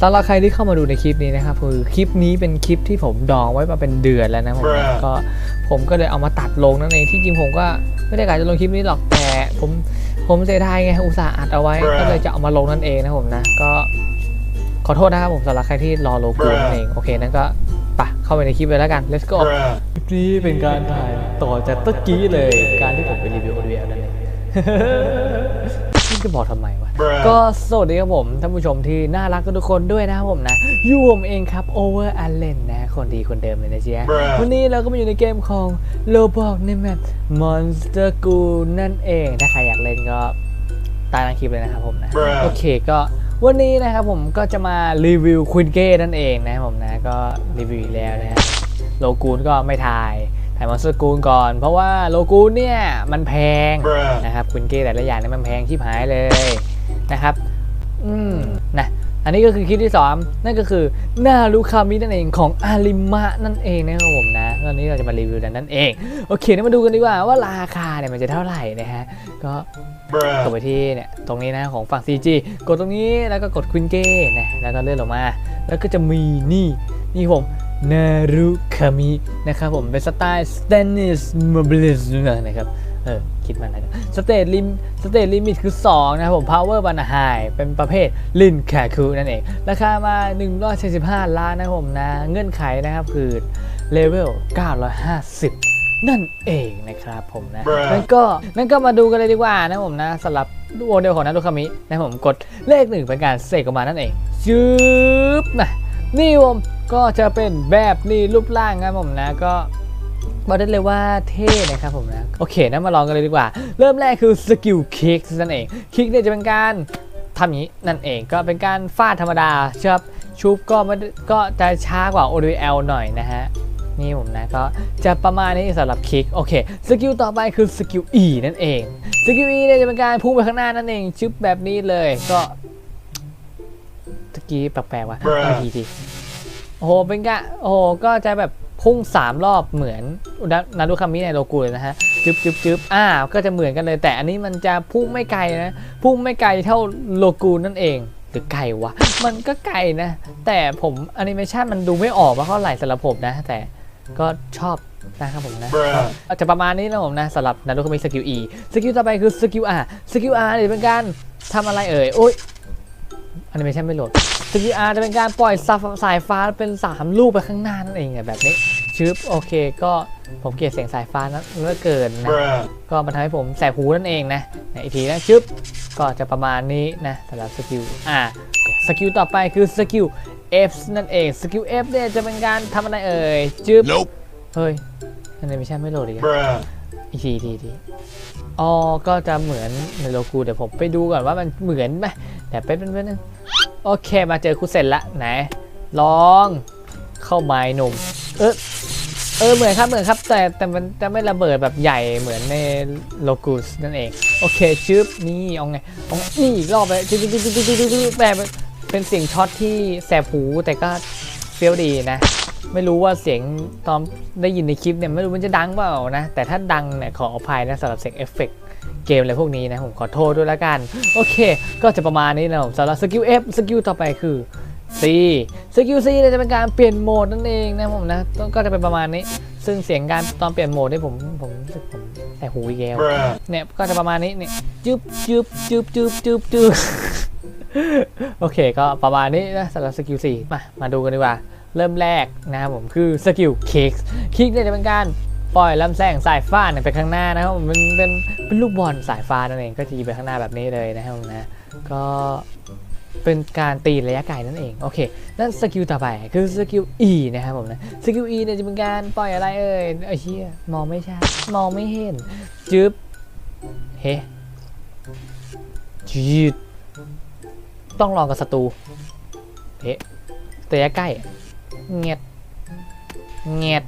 สำหรับใครที่เข้ามาดูในคลิปนี้นะครับคือคลิปนี้เป็นคลิปที่ผมดองไว้มาเป็นเดือนแล้วนะผม Bruh ก็ผมก็เลยเอามาตัดลงนั่นเองที่จริงผมก็ไม่ได้กะจะลงคลิปนี้หรอกแต่ผมผมเสียดายไงอุตส่าห์อัดเอาไว้ Bruh ก็เลยจะเอามาลงนั่นเองนะผมนะก็ขอโทษนะครับผมสำหรับใครที่รอโลโก้ Bruh นั่นเองโอเคนั้นก็ไปะเข้าไปในคลิปเลยแล้วกัน let's go Bruh. คลิปนี้เป็นการถ่ายต่อจากตะกี้เลยการที่ผมไปรีวิว ODL นั่นเองนี่ จะบอกทำไมวะ Bruh ก็สวัสดีครับผม ท่านผู้ชมที่น่ารักทุกคนด้วยนะครับผมนะยูผมเองครับ Over Allen นะ คนดีคนเดิมเลยนะเจ๊ะ Bruh วันนี้เราก็มาอยู่ในเกมของ Roblox ในแมป Monster School นั่นเอง ถ้าใครอยากเล่นก็ใตายล่างคลิปเลยนะครับผมนะ Bruh โอเคก็วันนี้นะครับผมก็จะมารีวิวควินเก้นั่นเองนะครับผมนะ ก็รีวิวอีกแล้วนะฮะโลกูนก็ไม่ถ่าย ถ่ายมอนสเตอร์กูนก่อน เพราะว่าโลกูนเนี่ยมันแพง Bruh นะครับควินเก้แต่ละอย่างเนี่ยมันแพงชิบหายเลยนะครับ อืมนะอันนี้ก็คือคลิปที่สองนั่นก็คือนารุคามินั่นเองของอาริมะนั่นเองนะครับผมนะตอนนี้เราจะมารีวิวกันนั่นเอง โอเคงั้นมาดูกันดีกว่าว่าราคาเนี่ยมันจะเท่าไหร่นะฮะ ก็กด Bruh. ไปที่เนี่ยตรงนี้นะของฝั่ง CG กดตรงนี้แล้วก็กดควินเก้นะแล้วก็เลื่อนลงมา แล้วก็จะมีนี่นี่ผม นารุคามินะครับผมเป็นสไตล์ Stainless Mobilis นะครับเออคิดมาแล้วสเตตลิมสเตตลิมิตคือ 2 นะครับผม Power b a n a High เป็นประเภทลินแคคูนั่นเอง ราคามา145ล้านนะครับผมนะ เงื่อนไขนะครับคือ เลเวล 950 นั่นเองนะครับผมนะ Bruh นั่นก็นั่นก็มาดูกันเลยดีกว่านะผมนะสำหรับโมเดลของนารุคามินะผมกดเลขหนึ่งเป็นการเสกออกมานั่นเองจืบนะนี่ผม ก็จะเป็นแบบนี้รูปร่างครับผมนะก็บอกได้เลยว่าเท่นะครับผมนะ โอเคนะมาลองกันเลยดีกว่า เริ่มแรกคือสกิลคิกนั่นเองคิกเนี่ยจะเป็นการทำอย่างนี้นั่นเองก็เป็นการฟาดธรรมดาเชื่อชุบก็ไม่ได้ก็จะช้ากว่า ODL หน่อยนะฮะนี่ผมนะก็จะประมาณนี้สำหรับคลิกโอเคสกิลต่อไปคือสกิล E นั่นเองสกิล E เนี่ยจะเป็นการพุ่งไปข้างหน้านั่นเองชึบแบบนี้เลยก็ตะกี้แปลกๆว่ะ Bruh เอาทีที โอ้โหเป็นกะโอ้โหก็จะแบบพุ่ง 3 รอบเหมือนนารุคามิในโลกูเลยนะฮะจึ๊บจึ๊บจึ๊บอ่าก็จะเหมือนกันเลย แต่อันนี้มันจะพุ่งไม่ไกลนะ พุ่งไม่ไกลเท่าโลกูนั่นเองหรือไกลวะ มันก็ไกลนะ แต่ผมแอนิเมชันมันดูไม่ออกว่าเท่าไหร่สำหรับผมนะ แต่ก็ชอบนะครับผมนะจะประมาณนี้นะผมนะสำหรับนารุคามิสกิล E สกิลต่อไปคือสกิล R สกิล R เนี่ยเป็นการทำอะไรเอ่ยโอ้ย อนิเมชันไม่โหลดสกิล R จะเป็นการปล่อยสายฟ้าเป็น 3 ลูกไปข้างหน้านั่นเองเนี่ยแบบนี้ชึบโอเคก็ผมเกลียดเสียงสายฟ้านั้นเหลือเกินนะ Bruh. ก็มันทำให้ผมแสบหูนั่นเองนะไหนอีกทีนะชึบก็จะประมาณนี้นะสำหรับสกิล R สกิลต่อไปคือสกิล F นั่นเองสกิล F เนี่ยจะเป็นการทำอะไรเอ่ยจึ๊บ Nope. เฮ้ยอันนี้ไม่ใช่ไม่โหลดอีกอะ Bruh. อีกทีทีทีอ๋อก็จะเหมือนในโลกูเดี๋ยวผมไปดูก่อนว่ามันเหมือนไหม แต่เป็นเป็นเป็นงโอเคมาเจอครูเสร็จละไหนลองเข้าไม้หนุ่มเออเออเหมือนครับเหมือนครับ แต่แต่มันจะไม่ระเบิดแบบใหญ่เหมือนในโลกูสนั่นเอง โอเคชึบนี่เอาไงเอาไงนี่อีกรอบไปชึบชึบชึบชึบชึบชึบชึบแบบเป็นเสียงช็อตที่แสบหูแต่ก็เฟี้ยวดีนะ ไม่รู้ว่าเสียงตอนได้ยินในคลิปเนี่ยไม่รู้มันจะดังเปล่านะ แต่ถ้าดังเนี่ยขออภัยนะสำหรับเสียงเอฟเฟกต์ เกมอะไรพวกนี้นะผมขอโทษด้วยละกัน โอเค ก็จะประมาณนี้นะผมสำหรับสกิล F สกิลต่อไปคือ C สกิล C เนี่ยจะเป็นการเปลี่ยนโหมดนั่นเองนะผมนะก็จะเป็นประมาณนี้ ซึ่งเสียงการตอนเปลี่ยนโหมดนี่ผมผมรู้สึกผมแต่หูอีกแล้ว Bruh. เนี่ยก็จะประมาณนี้เนี่ยจึ๊บจึ๊บจึ๊บจึ๊บจึ๊บจึ๊บโอเคก็ประมาณนี้นะสำหรับสกิล 4 มา มาดูกันดีกว่า เริ่มแรกนะครับผมคือสกิลคิกคิกเนี่ยจะเป็นการ ปล่อยลำแสงสายฟ้าเนี่ยไปข้างหน้านะครับผมมันเป็นเป็นลูกบอลสายฟ้านั่นเองก็จะยิงไปข้างหน้าแบบนี้เลยนะครับผมนะก็เป็นการตีระยะไกลนั่นเองโอเคนั่นสกิลต่อไปคือสกิล E นะครับผมนะสกิล E เนี่ยจะเป็นการปล่อยอะไรเอ่ยไอ้เหี้ยมองไม่ชัดมองไม่เห็นจึ๊บเฮ้จืดต้องลองกับศัตรูเฮ้ระยะใกล้เงียดเงียด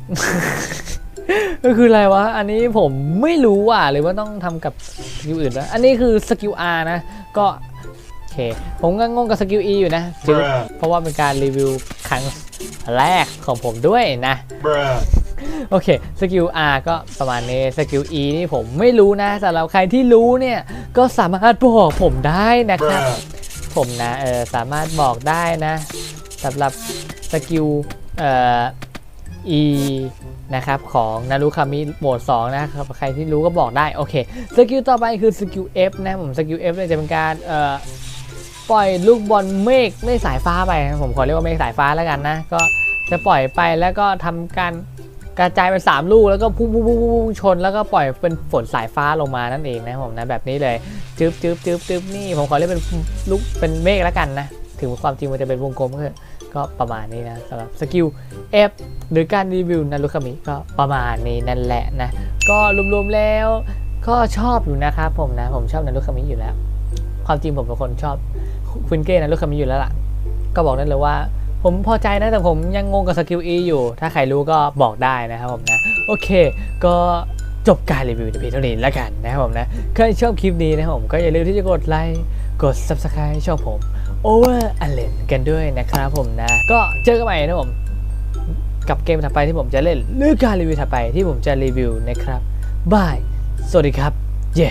ก็คืออะไรวะ อันนี้ผมไม่รู้ว่ะหรือว่าต้องทำกับสกิลอื่นวะอันนี้คือสกิล R นะ ก็โอเค ผมก็งงกับสกิล E อยู่นะจึ๊บ Bruh. เพราะว่าเป็นการรีวิวครั้งแรกของผมด้วยนะ Bruh. โอเค สกิล R ก็ประมาณนี้ สกิล E นี่ผมไม่รู้นะสำหรับใครที่รู้เนี่ย ก็สามารถบอกผมได้นะครับ Bruh. ผผมนะ เออสามารถบอกได้นะสำหรับสกิล เอ่อ E นะครับของนารุคามิโหมด2นะครับใครที่รู้ก็บอกได้ โอเคสกิลต่อไปคือสกิล F นะผมสกิล F เนี่ยจะเป็นการเอ่อปล่อยลูกบอลเมฆเมฆสายฟ้าไปผมขอเรียกว่าเมฆสายฟ้าแล้วกันนะ ก็จะปล่อยไปแล้วก็ทำการกระจายเป็นสามลูกแล้วก็พุ่งพุ่งพุ่งพุ่งชน แล้วก็ปล่อยเป็นฝนสายฟ้าลงมานั่นเองนะผมนะแบบนี้เลยจึ๊บจึ๊บจึ๊บจึ๊บนี่ผมขอเรียกเป็นลูกเป็นเมฆแล้วกันนะถึงความจริงมันจะเป็นวงกลมก็เถอ ก็ประมาณนี้นะสำหรับสกิล F หรือการรีวิวนารุคามิก็ประมาณนี้นั่นแหละนะ ก็รวมๆแล้วก็ชอบอยู่นะครับผมนะ ผมชอบนารุคามิอยู่แล้ว ความจริงผมเป็นคนชอบควินเก้นารุคามิอยู่แล้วล่ะ ก็บอกได้เลยว่า ผมพอใจนะแต่ผมยังงงกับสกิล E อยู่ ถ้าใครรู้ก็บอกได้นะครับผมนะ โอเค ก็จบการรีวิวในเพียงเท่านี้แล้วกันนะครับผมนะใครชอบคลิปนี้นะครับผมก็อย่าลืมที่จะกดไลค์กด Subscribe ให้ช่องผม Over a l e n กันด้วยนะครับผมนะ ก็เจอกันใหม่นะผม กับเกมถัดไปที่ผมจะเล่นหรือการรีวิวถัดไปที่ผมจะรีวิวนะครับบาย สวัสดีครับ เย้